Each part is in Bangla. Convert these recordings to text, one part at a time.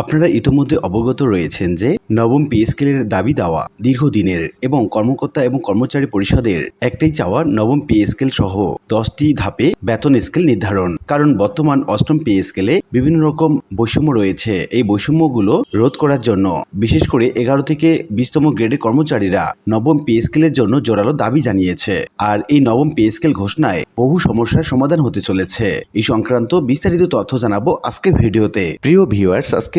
আপনারা ইতোমধ্যে অবগত রয়েছেন যে নবম পে স্কেলের দাবি দেওয়া দীর্ঘদিনের এবং কর্মকর্তা এবং কর্মচারী পরিষদের একটাই চাওয়া নবম পে স্কেল সহ দশটি ধাপে বেতন স্কেল নির্ধারণ। কারণ বর্তমান অষ্টম পে স্কেলে বিভিন্ন রকম বৈষম্য রয়েছে। এই বৈষম্যগুলো রোধ করার জন্য, বিশেষ করে এগারো থেকে বিশতম গ্রেডের কর্মচারীরা নবম পে স্কেলের জন্য জোরালো দাবি জানিয়েছে। আর এই নবম পে স্কেল ঘোষণায় বহু সমস্যার সমাধান হতে চলেছে। এই সংক্রান্ত বিস্তারিত তথ্য জানাব আজকের ভিডিওতে। প্রিয় ভিউয়ার্স আজকে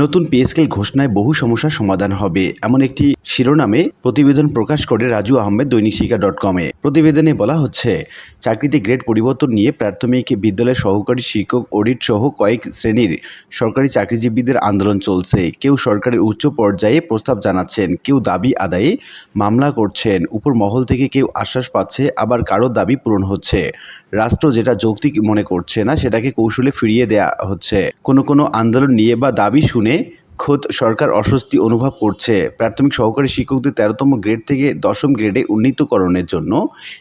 নতুন পে স্কেল ঘোষণায় বহু সমস্যার সমাধান হবে, এমন একটি শিরোনামে প্রতিবেদন প্রকাশ করে রাজু আহমেদ দৈনিক শিক্ষা ডট কমে প্রতিবেদনে বলা হচ্ছে, চাকরিতে গ্রেড পরিবর্তন নিয়ে প্রাথমিক বিদ্যালয়ের সহকারী শিক্ষক, অডিট সহ কয়েক শ্রেণির সরকারি চাকরিজীবীদের আন্দোলন চলছে। কেউ সরকারের উচ্চ পর্যায়ে প্রস্তাব জানাচ্ছেন, কেউ দাবি আদায়ে মামলা করছেন উপর মহল থেকে কেউ আশ্বাস পাচ্ছে, আবার কারও দাবি পূরণ হচ্ছে। রাষ্ট্র যেটা যৌক্তিক মনে করছে না, সেটাকে কৌশলে ফিরিয়ে দেয়া হচ্ছে। কোনো কোনো আন্দোলন নিয়ে বা দাবি শুনে খোদ সরকার অস্বস্তি অনুভব করছে। প্রাথমিক সহকারী শিক্ষকদের তেরোতম গ্রেড থেকে দশম গ্রেডে উন্নীতকরণের জন্য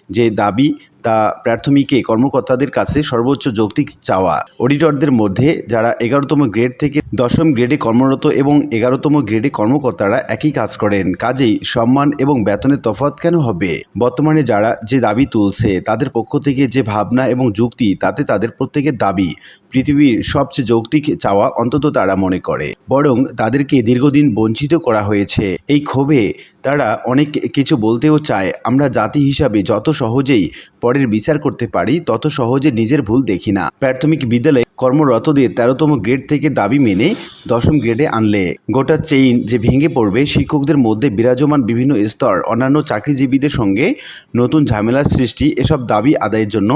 যে দাবি তা প্রাথমিকে কর্মকর্তাদের কাছে সর্বোচ্চ যৌক্তিক চাওয়া। অডিটরদের মধ্যে যারা এগারোতম গ্রেড থেকে দশম গ্রেডে কর্মরত এবং এগারোতম গ্রেডে কর্মকর্তারা একই কাজ করেন। কাজেই সম্মান এবং বেতনের তফাৎ কেন হবে? বর্তমানে যারা যে দাবি তুলছে, তাদের পক্ষ থেকে যে ভাবনা এবং যুক্তি, তাতে তাদের প্রত্যেকের দাবি পৃথিবীর সবচেয়ে যৌক্তিক চাওয়া অন্তত তারা মনে করে। বরং তাদেরকে দীর্ঘদিন বঞ্চিত করা হয়েছে। এই ক্ষোভে তারা অনেক কিছু বলতেও চায়। আমরা জাতি হিসাবে যত সহজেই পরের বিচার করতে পারি, তত সহজে নিজের ভুল দেখি না। প্রাথমিক বিদ্যালয়ে কর্মরতদের তেরোতম গ্রেড থেকে দাবি মেনে দশম গ্রেডে আনলে। গোটা চেইন যে ভেঙে পড়বে, শিক্ষকদের মধ্যে বিরাজমান বিভিন্ন স্তর, অন্যান্য চাকরিজীবীদের সঙ্গে নতুন ঝামেলার সৃষ্টি, এসব দাবি আদায়ের জন্য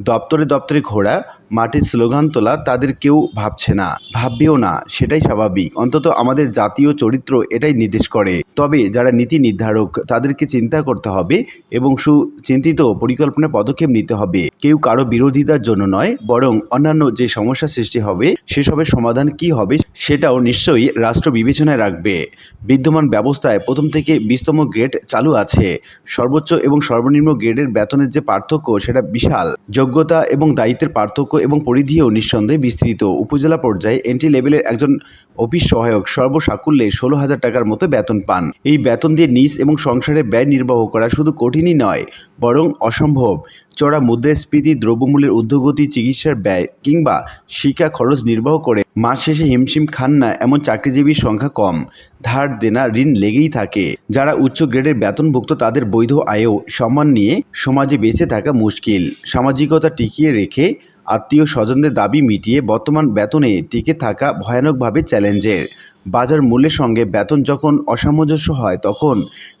দপ্তরে দপ্তরে ঘোরা মাটির স্লোগান তোলা তাদের কেউ ভাবছে না, ভাববেও না, সেটাই স্বাভাবিক। অন্তত আমাদের জাতীয় চরিত্র এটাই নির্দেশ করে। তবে যারা নীতি নির্ধারক, তাদেরকে চিন্তা করতে হবে এবং সুচিন্তিত পরিকল্পনা পদক্ষেপ নিতে হবে। কেউ কারও বিরোধিতার জন্য নয়, বরং অন্যান্য যে সমস্যা সৃষ্টি হবে, সেসবের সমাধান কি হবে, সেটাও নিশ্চয়ই রাষ্ট্র বিবেচনায় রাখবে। বিদ্যমান ব্যবস্থায় প্রথম থেকে বিশতম গ্রেড চালু আছে। সর্বোচ্চ এবং সর্বনিম্ন গ্রেডের বেতনের যে পার্থক্য, সেটা বিশাল। যোগ্যতা এবং দায়িত্বের পার্থক্য এবং পরিধিও নিঃসন্দেহে বিস্তৃত। উপজেলা পর্যায়ে এন্ট্রি লেভেলের একজন অফিস সহায়ক সর্বসাকুল্যে ষোলো হাজার টাকার মতো বেতন পান। এই বেতন দিয়ে নিজ এবং সংসারে ব্যয় নির্বাহ করা শুধু কঠিনই নয়, বরং অসম্ভব। চড়া মুদ্রাস্ফীতি, দ্রব্যমূল্যের ঊর্ধ্বগতি, চিকিৎসার ব্যয় কিংবা শিক্ষা খরচ নির্বাহ করে মাস শেষে হিমশিম খান না এমন চাকরিজীবীর সংখ্যা কম। ধার দেনা ঋণ লেগেই থাকে। যারা উচ্চ গ্রেডের বেতনভুক্ত তাদের বৈধ আয়েও সম্মান নিয়ে সমাজে বেঁচে থাকা মুশকিল। সামাজিকতা টিকিয়ে রেখে আত্মীয় স্বজনদের দাবি মিটিয়ে বর্তমান বেতনে টিকে থাকা ভয়ানকভাবে চ্যালেঞ্জের। বাজার মূল্যের সঙ্গে বেতন যখন অসামঞ্জস্য হয়, তখন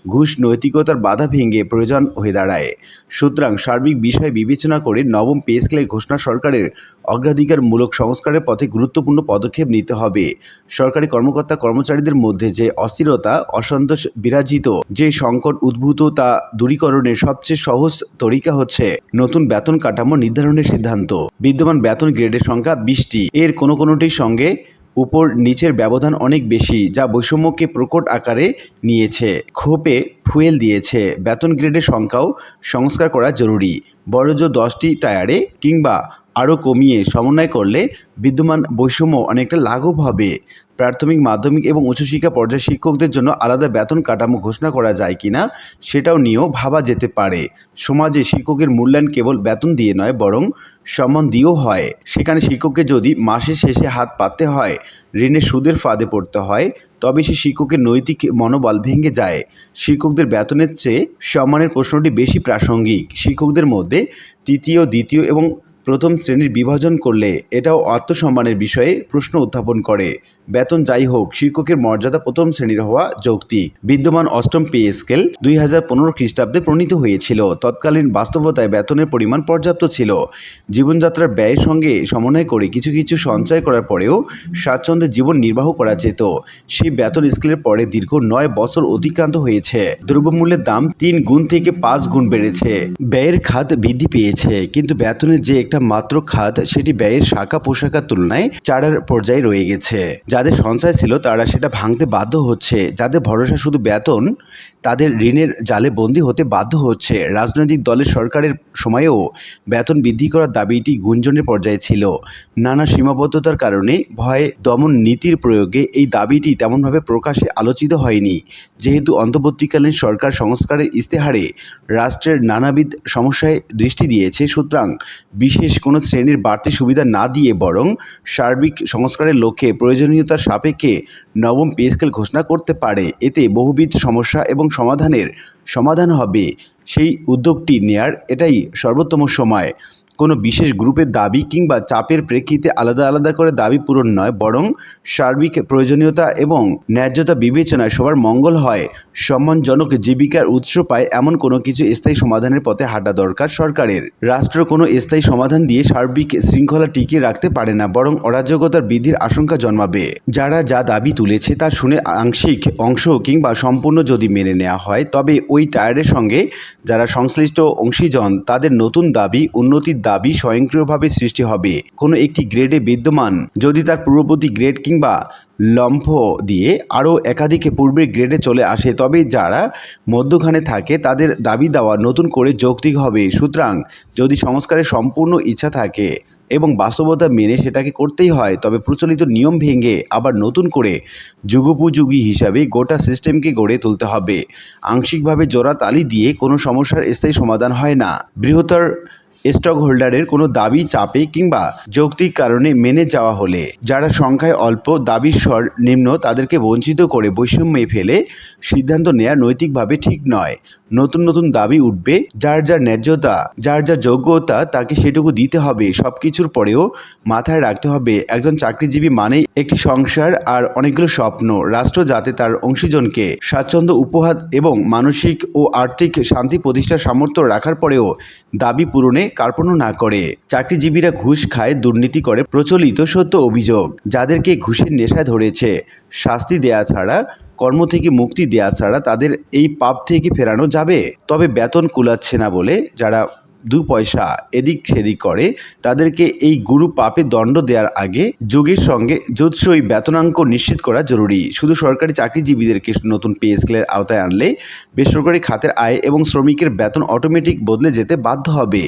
ঘুষ নৈতিকতার বাধা ভেঙে প্রয়োজন হয়ে দাঁড়ায়। সুতরাং সার্বিক বিষয় বিবেচনা করে নবম পে স্কেলের ঘোষণা সরকারের অগ্রাধিকারমূলক সংস্কারের পথে গুরুত্বপূর্ণ পদক্ষেপ নিতে হবে। সরকারি কর্মকর্তা কর্মচারীদের মধ্যে যে অস্থিরতা, অসন্তোষ বিরাজিত, যে সংকট উদ্ভূত তা দূরীকরণের সবচেয়ে সহজ তরিকা হচ্ছে নতুন বেতন কাঠামো নির্ধারণের সিদ্ধান্ত। বিদ্যমান বেতন গ্রেডের সংখ্যা বিশটি। এর কোনো কোনোটির সঙ্গে উপর নিচের ব্যবধান অনেক বেশি, যা বৈষম্যকে প্রকট আকারে নিয়েছে। ক্ষোভে ফুয়েল দিয়েছে। বেতন গ্রেডের সংখ্যাও সংস্কার করা জরুরি। বড়জো দশটি টায়ারে কিংবা আরও কমিয়ে সমন্বয় করলে বিদ্যমান বৈষম্য অনেকটা লাঘব হবে। প্রাথমিক, মাধ্যমিক এবং উচ্চশিক্ষা পর্যায়ের শিক্ষকদের জন্য আলাদা বেতন কাঠামো ঘোষণা করা যায় কিনা সেটাও নিয়েও ভাবা যেতে পারে। সমাজে শিক্ষকের মূল্যায়ন কেবল বেতন দিয়ে নয়, বরং সম্মান দিয়েও হয়। সেখানে শিক্ষককে যদি মাসের শেষে হাত পাততে হয়, ঋণের সুদের ফাঁদে পড়তে হয়, তবে সে শিক্ষকের নৈতিক মনোবল ভেঙে যায়। শিক্ষকদের বেতনের চেয়ে সম্মানের প্রশ্নটি বেশি প্রাসঙ্গিক। শিক্ষকদের মধ্যে তৃতীয়, দ্বিতীয় এবং প্রথম শ্রেণির বিভাজন করলে এটাও আত্মসম্মানের বিষয়ে প্রশ্ন উত্থাপন করে। বেতন যাই হোক, শিক্ষকের মর্যাদা প্রথম শ্রেণির হওয়া যৌক্তিক বিদ্যমান অষ্টম পে স্কেল দুই হাজার পনেরো খ্রিস্টাব্দে প্রণীত হয়েছিল। তৎকালীন বাস্তবতায় বেতনের পরিমাণ পর্যাপ্ত ছিল। জীবনযাত্রার ব্যয়ের সঙ্গে সমন্বয় করে কিছু কিছু সঞ্চয় করার পরেও স্বাচ্ছন্দ্যে জীবন নির্বাহ করা যেত। সেই বেতন স্কেলের পরে দীর্ঘ নয় বছর অতিক্রান্ত হয়েছে। দ্রব্যমূল্যের দাম তিন গুণ থেকে পাঁচ গুণ বেড়েছে। ব্যয়ের খাত বৃদ্ধি পেয়েছে। কিন্তু বেতনের যে একটা মাত্র খাত সেটি ব্যয়ের শাখা পোশাকার তুলনায় চারার পর্যায়ে রয়ে গেছে। যাদের সঞ্চয় ছিল তারা সেটা ভাঙতে বাধ্য হচ্ছে। যাদের ভরসা শুধু বেতন তাদের ঋণের জালে বন্দী হতে বাধ্য হচ্ছে। রাজনৈতিক দলের সরকারের সময়েও বেতন বৃদ্ধি করার দাবিটি গুঞ্জনের পর্যায়ে ছিল। নানা সীমাবদ্ধতার কারণে ভয়ে দমন নীতির প্রয়োগে এই দাবিটি তেমনভাবে প্রকাশে আলোচিত হয়নি। যেহেতু অন্তর্বর্তীকালীন সরকার সংস্কারের ইস্তেহারে রাষ্ট্রের নানাবিধ সমস্যায় দৃষ্টি দিয়েছে, সুতরাং বিশেষ কোনো শ্রেণির বাড়তি সুবিধা না দিয়ে বরং সার্বিক সংস্কারের লক্ষ্যে প্রয়োজনীয়তার সাপেক্ষে নবম পে স্কেল ঘোষণা করতে পারে। এতে বহুবিধ সমস্যা এবং সমাধানের সমাধান হবে। সেই উদ্যোগটি নেয়ার এটাই সর্বোত্তম সময়। কোনো বিশেষ গ্রুপের দাবি কিংবা চাপের প্রেক্ষিতে আলাদা আলাদা করে দাবি পূরণ নয়, বরং সার্বিক প্রয়োজনীয়তা এবং ন্যায্যতা বিবেচনায় সবার মঙ্গল হয়। সম্মানজনক জীবিকার উৎস পায় এমন কোনো কিছু স্থায়ী সমাধানের পথে হাঁটা দরকার সরকারের। রাষ্ট্র কোনো স্থায়ী সমাধান দিয়ে সার্বিক শৃঙ্খলা টিকিয়ে রাখতে পারে না, বরং অরাজকতার বৃদ্ধির আশঙ্কা জন্মাবে। যারা যা দাবি তুলেছে তা শুনে আংশিক অংশ কিংবা সম্পূর্ণ যদি মেনে নেওয়া হয়, তবে ওই টায়ারের সঙ্গে যারা সংশ্লিষ্ট অংশীজন, তাদের নতুন দাবি, উন্নতির দাবি স্বয়ংক্রিয়ভাবে সৃষ্টি হবে। কোনো একটি গ্রেডে বিদ্যমান, যদি তার পূর্ববর্তী গ্রেড কিংবা লম্ফ দিয়ে আরও একাধিক পূর্বের গ্রেডে চলে আসে, তবে যারা মধ্যখানে থাকে তাদের দাবি দেওয়া নতুন করে যৌক্তিক হবে। সুতরাং যদি সংস্কারের সম্পূর্ণ ইচ্ছা থাকে এবং বাস্তবতা মেনে সেটাকে করতেই হয়, তবে প্রচলিত নিয়ম ভেঙে আবার নতুন করে যুগোপযোগী হিসাবে গোটা সিস্টেমকে গড়ে তুলতে হবে। আংশিকভাবে জোড়া তালি দিয়ে কোনো সমস্যার স্থায়ী সমাধান হয় না। বৃহত্তর স্টক হোল্ডারের কোনো দাবি, চাপে কিংবা যৌক্তিক কারণে মেনে যাওয়া হলে। যারা সংখ্যায় অল্প দাবির স্বর নিম্ন তাদেরকে বঞ্চিত করে বৈষম্যে ফেলে সিদ্ধান্ত নেওয়া নৈতিকভাবে ঠিক নয়। নতুন নতুন দাবি উঠবে, যার যার ন্যায্যতা, যার যার যোগ্যতা তাকে সেটুকু দিতে হবে সব কিছুর পরেও মাথায় রাখতে হবে। একজন চাকরিজীবী মানেই একটি সংসার আর অনেকগুলো স্বপ্ন। রাষ্ট্র যাতে তার অংশীজনকে স্বাচ্ছন্দ্য, উপহার এবং মানসিক ও আর্থিক শান্তি প্রতিষ্ঠার সামর্থ্য রাখার পরেও দাবি পূরণে কার্পণ্য না করে, চাকরিজীবীরা ঘুষ খায়, দুর্নীতি করে প্রচলিত সত্য অভিযোগ, যাদেরকে ঘুষের নেশা ধরেছে। শাস্তি দেয়া ছাড়া, কর্ম থেকে মুক্তি দেয়া ছাড়া তাদের এই পাপ থেকে ফেরানো যাবে। তবে বেতন কুলাচ্ছে না বলে যারা দু পয়সা এদিক সেদিক করে, তাদেরকে এই গুরু পাপে দণ্ড দেওয়ার আগে যোগের সঙ্গে যুৎসই বেতনাঙ্ক নিশ্চিত করা জরুরি। শুধু সরকারি চাকরিজীবীদেরকে নতুন পে স্কেলের আওতায় আনলে বেসরকারি খাতের আয় এবং শ্রমিকের বেতন অটোমেটিক বদলে যেতে বাধ্য হবে।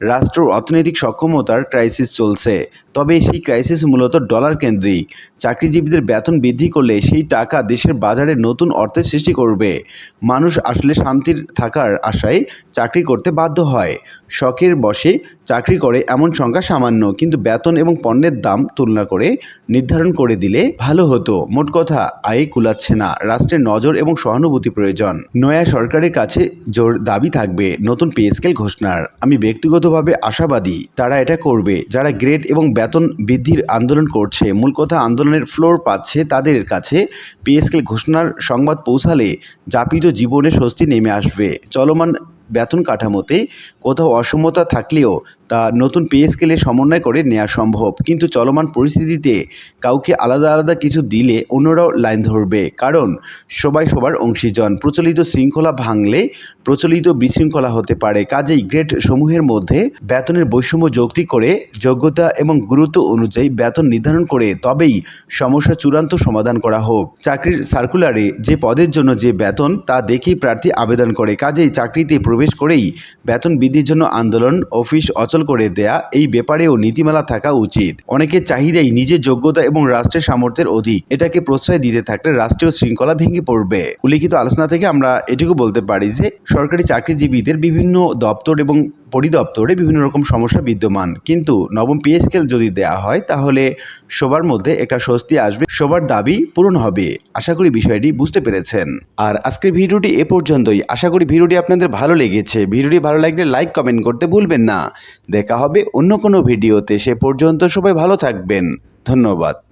রাষ্ট্র অর্থনৈতিক সক্ষমতার ক্রাইসিস চলছে। তবে সেই ক্রাইসিস মূলত ডলার কেন্দ্রিক। চাকরিজীবীদের বেতন বৃদ্ধি করলে সেই টাকা দেশের বাজারে নতুন অর্থের সৃষ্টি করবে। মানুষ আসলে শান্তির থাকার আশায় চাকরি করতে বাধ্য হয়। শখের বসে চাকরি করে এমন সংখ্যা সামান্য, কিন্তু বেতন এবং পণ্যের দাম তুলনা করে নির্ধারণ করে দিলে ভালো হতো। মোট কথা, আয়ে কুলাচ্ছে না। রাষ্ট্রের নজর এবং সহানুভূতি প্রয়োজন। নয়া সরকারের কাছে জোর দাবি থাকবে নতুন পে স্কেল ঘোষণার। আমি ব্যক্তিগতভাবে আশাবাদী। তারা এটা করবে। যারা গ্রেড এবং বেতন বৃদ্ধির আন্দোলন করছে, মূল কথা আন্দোলনের ফ্লোর পাচ্ছে তাদের কাছে। পে স্কেল ঘোষণার সংবাদ পৌঁছালে যাপিত জীবনে স্বস্তি নেমে আসবে। চলমান বেতন কাঠামোতে কোথাও অসমতা থাকলেও তা নতুন পে স্কেলে সমন্বয় করে নেওয়া সম্ভব। কিন্তু চলমান পরিস্থিতিতে কাউকে আলাদা আলাদা কিছু দিলে অন্যরাও লাইন ধরবে। কারণ সবাই সবার অংশীজন। প্রচলিত শৃঙ্খলা ভাঙলে প্রচলিত বিশৃঙ্খলা হতে পারে। কাজেই গ্রেড সমূহের মধ্যে বেতনের বৈষম্য যৌক্তিক করে যোগ্যতা এবং গুরুত্ব অনুযায়ী বেতন নির্ধারণ করে তবেই সমস্যা চূড়ান্ত সমাধান করা হোক। চাকরির সার্কুলারে যে পদের জন্য যে বেতন তা দেখেই প্রার্থী আবেদন করে। কাজেই চাকরিতে প্রবেশ করেই বেতন বৃদ্ধির জন্য আন্দোলন, অফিস অচল করে দেয়া, এই ব্যাপারেও নীতিমালা থাকা উচিত। অনেকের চাহিদাই নিজের যোগ্যতা এবং রাষ্ট্রের সামর্থ্যের অধিক। এটাকে প্রশ্রয় দিতে থাকলে রাষ্ট্রীয় শৃঙ্খলা ভেঙে পড়বে। উল্লিখিত আলোচনা থেকে আমরা এটুকু বলতে পারি যে, সরকারি চাকরিজীবীদের বিভিন্ন দপ্তর এবং পরিদপ্তরে বিভিন্ন রকম সমস্যা বিদ্যমান। কিন্তু নবম পে স্কেল যদি দেয়া হয়, তাহলে সবার মধ্যে একটা স্বস্তি আসবে, সবার দাবি পূরণ হবে। আশা করি বিষয়টি বুঝতে পেরেছেন। আর আজকের ভিডিওটি এ পর্যন্তই। আশা করি ভিডিওটি আপনাদের ভালো লেগেছে। ভিডিওটি ভালো লাগলে লাইক, কমেন্ট করতে ভুলবেন না। দেখা হবে অন্য কোনো ভিডিওতে। সে পর্যন্ত সবাই ভালো থাকবেন। ধন্যবাদ।